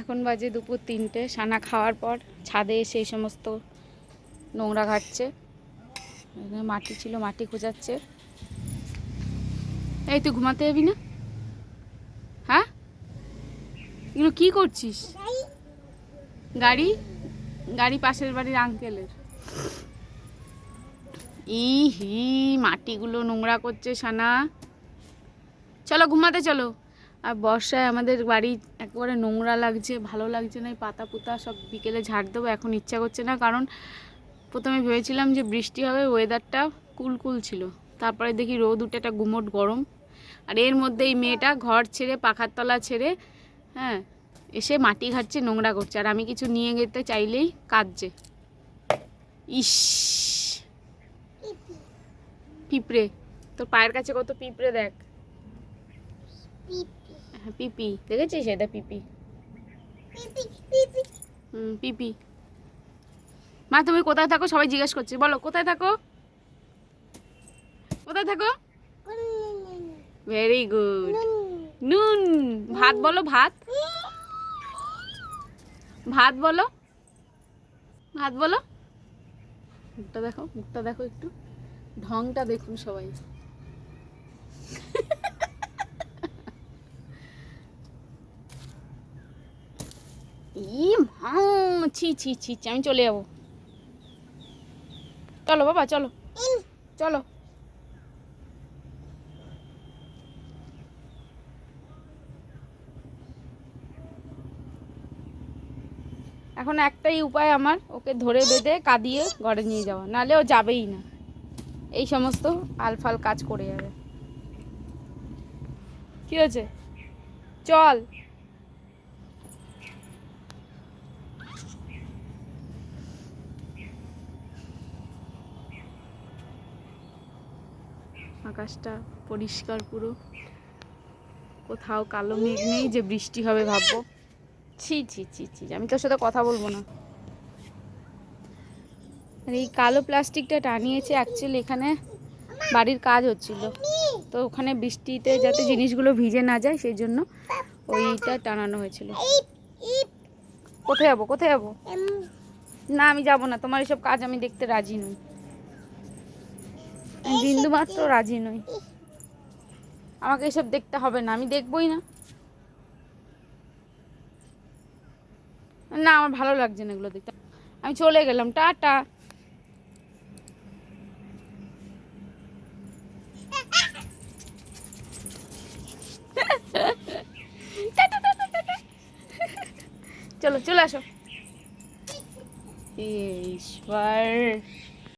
এখন বাজে দুপুর তিনটে, সানা খাওয়ার পর ছাদে সেই সমস্ত নোংরা ঘাটছে। মাটি ছিল, মাটি খোঁজাচ্ছে। এই তুই ঘুমাতে যাবি না? হ্যাঁ? এগুলো কি করছিস? গাড়ি? গাড়ি পাশের বাড়ির আঙ্কেলের ই হি মাটিগুলো নোংরা করছে সানা। চলো, ঘুমাতে চলো। আর বর্ষায় আমাদের বাড়ি একেবারে নোংরা লাগছে, ভালো লাগছে না পাতা পুতা সব বিকেলে ঝাড় দেবো, এখন ইচ্ছা করছে না, কারণ প্রথমে ভেবেছিলাম যে বৃষ্টি হবে ওয়েদারটা কুল কুল ছিল। তারপরে দেখি রোদ, উঠে একটা গুমোট গরম। আর এর মধ্যে এই মেয়েটা ঘর ছেড়ে, পাখার তলা ছেড়ে হ্যাঁ এসে মাটি ঘাটছে, নোংরা করছে। আর আমি কিছু নিয়ে যেতে চাইলেই কাঁদছে। ইস! পিঁপড়ে। তোর পায়ের কাছে কত পিঁপড়ে দেখ। হ্যাঁ পিপি দেখেছিস এটা পিপি হুম পিপি মা তুমি কোথায় থাকো? সবাই জিজ্ঞেস করছে। বলো কোথায় থাকো? কোথায় থাকো? ভেরি গুড নুন ভাত বলো ভাত। ভাত বলো। ভাত বলো। মুখটা দেখো মুখটা দেখো একটু। ঢংটা দেখুন সবাই। ই মা ছি ছি ছি ছি, আমি চলে যাব। চলো বাবা চলো। চলো। এখন একটাই উপায় আমার ওকে ধরে বেঁধে কাঁদিয়ে ঘরে নিয়ে যাওয়া। নাহলে ও যাবেই না। এই সমস্ত আলফাল কাজ করে যাবে। কি হয়েছে? চল। আকাশটা পরিষ্কার পুরো। কোথাও কালো মেঘ নেই, যে বৃষ্টি হবে ভাববো। ছি ছি ছি ছি, আমি তোর সাথে কথা বলব না। আর এই কালো প্লাস্টিকটা টানিয়েছে অ্যাকচুয়ালি এখানে বাড়ির কাজ হচ্ছিল। তো ওখানে বৃষ্টিতে যাতে জিনিসগুলো ভিজে না যায়, সেই জন্য ওইটা টানানো হয়েছিল। কোথায় যাব কোথায় যাব? না, আমি যাব না, তোমার এসব কাজ আমি দেখতে রাজি নই। বিন্দু মাত্র রাজি নই। আমাকে এসব দেখতে হবে না আমি দেখবই না। না আমার ভালো লাগছে না এগুলো দেখতে। আমি চলে গেলাম টাটা। চলো চলে আসো। ঈশ্বর।